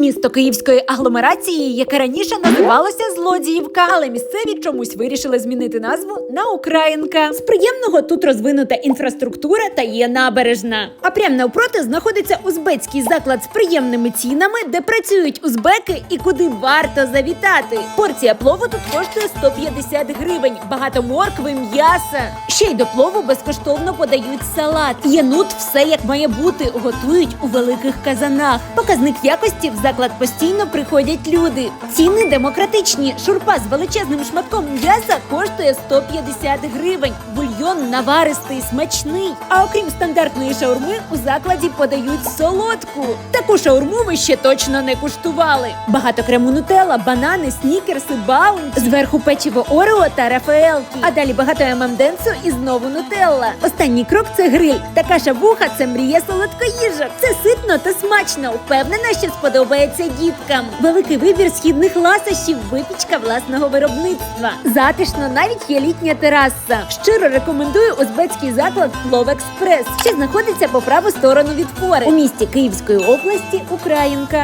Місто київської агломерації, яке раніше називалося Злодіївка, але місцеві чомусь вирішили змінити назву на Українка. З приємного тут розвинута інфраструктура та є набережна. А прямо навпроти знаходиться узбецький заклад з приємними цінами, де працюють узбеки і куди варто завітати. Порція плову тут коштує 150 гривень, багато моркви, м'яса. Ще й до плову безкоштовно подають салат. Є нут, все як має бути, готують у великих казанах. Показник якості в заклад постійно приходять люди. Ціни демократичні. Шурпа з величезним шматком м'яса коштує 150 гривень. Бульйон наваристий, смачний. А окрім стандартної шаурми, у закладі подають солодку. Таку шаурму ви ще точно не куштували. Багато крему нутелла, банани, снікерси, баунті. Зверху печиво Орео та Рафаелки. А далі багато ММДенсу і знову нутелла. Останній крок це гриль. Така шавуха це мрія солодкоїжок. Це ситно та смачно. Впевнена, що сподобається діткам. Великий вибір східних ласощів, випічка власного виробництва. Затишно навіть є літня тераса. Щиро рекомендую узбецький заклад Плов Експрес, що знаходиться по праву сторону від фори у місті Київської області Українка.